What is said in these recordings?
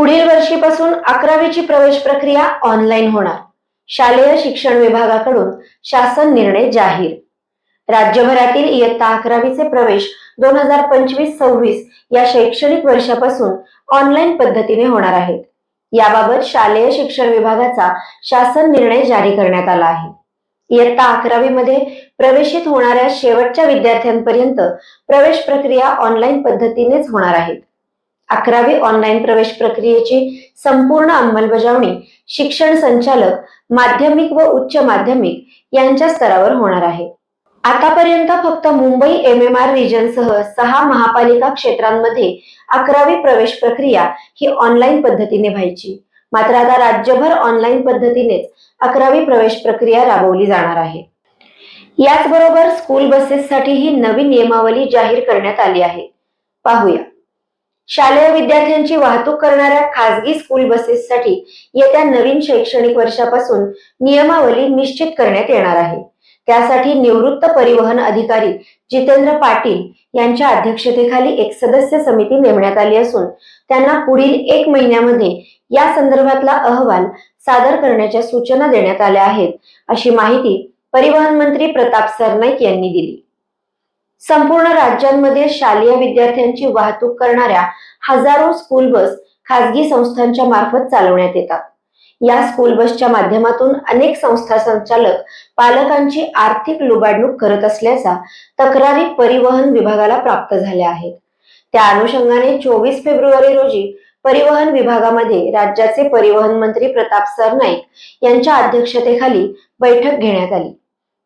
पुढील वर्षीपासून अकरावीची प्रवेश प्रक्रिया ऑनलाईन होणार. शालेय शिक्षण विभागाकडून शासन निर्णय जाहीर. राज्यभरातील इयत्ता अकरावीचे प्रवेश दोन हजार पंचवीस सव्वीस या शैक्षणिक वर्षापासून ऑनलाईन पद्धतीने होणार आहेत. याबाबत शालेय शिक्षण विभागाचा शासन निर्णय जारी करण्यात आला आहे. इयत्ता अकरावी मध्ये प्रवेशित होणाऱ्या शेवटच्या विद्यार्थ्यांपर्यंत प्रवेश प्रक्रिया ऑनलाईन पद्धतीनेच होणार आहे. अकरावी ऑनलाईन प्रवेश प्रक्रियेची संपूर्ण अंमलबजावणी शिक्षण संचालक माध्यमिक व उच्च माध्यमिक यांच्या स्तरावर होणार आहे. आतापर्यंत फक्त मुंबई एम एम आर रिजनसह सहा महापालिका क्षेत्रांमध्ये अकरावी प्रवेश प्रक्रिया ही ऑनलाईन पद्धतीने व्हायची. मात्र आता राज्यभर ऑनलाईन पद्धतीनेच अकरावी प्रवेश प्रक्रिया राबवली जाणार आहे. याचबरोबर स्कूल बसेससाठी ही नवी नियमावली जाहीर करण्यात आली आहे. पाहूया. शालेय विद्यार्थ्यांची वाहतूक करणाऱ्या खासगी स्कूल बसेससाठी येत्या नवीन शैक्षणिक वर्षापासून नियमावली निश्चित करण्यात येणार आहे. त्यासाठी निवृत्त परिवहन अधिकारी जितेंद्र पाटील यांच्या अध्यक्षतेखाली एक सदस्य समिती नेमण्यात आली असून त्यांना पुढील एक महिन्यामध्ये या संदर्भातला अहवाल सादर करण्याच्या सूचना देण्यात आल्या आहेत अशी माहिती परिवहन मंत्री प्रताप सरनाईक यांनी दिली. संपूर्ण राज्यांमध्ये शालेय विद्यार्थ्यांची वाहतूक करणाऱ्या हजारो स्कूल बस खासगी संस्थांच्या मार्फत चालवण्यात येतात. या स्कूल बसच्या माध्यमातून अनेक संस्था संचालक पालकांची आर्थिक लुबाडणूक करत असल्याचा तक्रारी परिवहन विभागाला प्राप्त झाल्या आहेत. त्या अनुषंगाने चोवीस फेब्रुवारी रोजी परिवहन विभागामध्ये राज्याचे परिवहन मंत्री प्रताप सरनाईक यांच्या अध्यक्षतेखाली बैठक घेण्यात आली.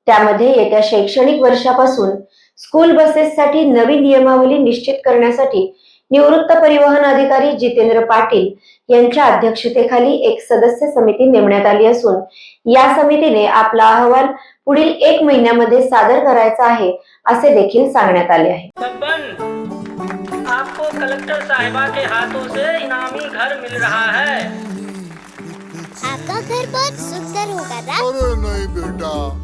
त्यामध्ये येत्या शैक्षणिक वर्षापासून स्कूल बसेससाठी नवी नियमावली निश्चित करण्यासाठी निवृत्त परिवहन अधिकारी जितेंद्र पाटील यांच्या अध्यक्षतेखाली एक सदस्य समिती नेमण्यात आली असून या समितीने आपला अहवाल पुढील एक महिन्यामध्ये सादर करायचा आहे असे देखील सांगण्यात आले आहे. आपको कलेक्टर साहिबा के हाथों से इनामी घर मिल रहा है। आपका घर बहुत सुंदर होगा ना अरे नहीं बेटा।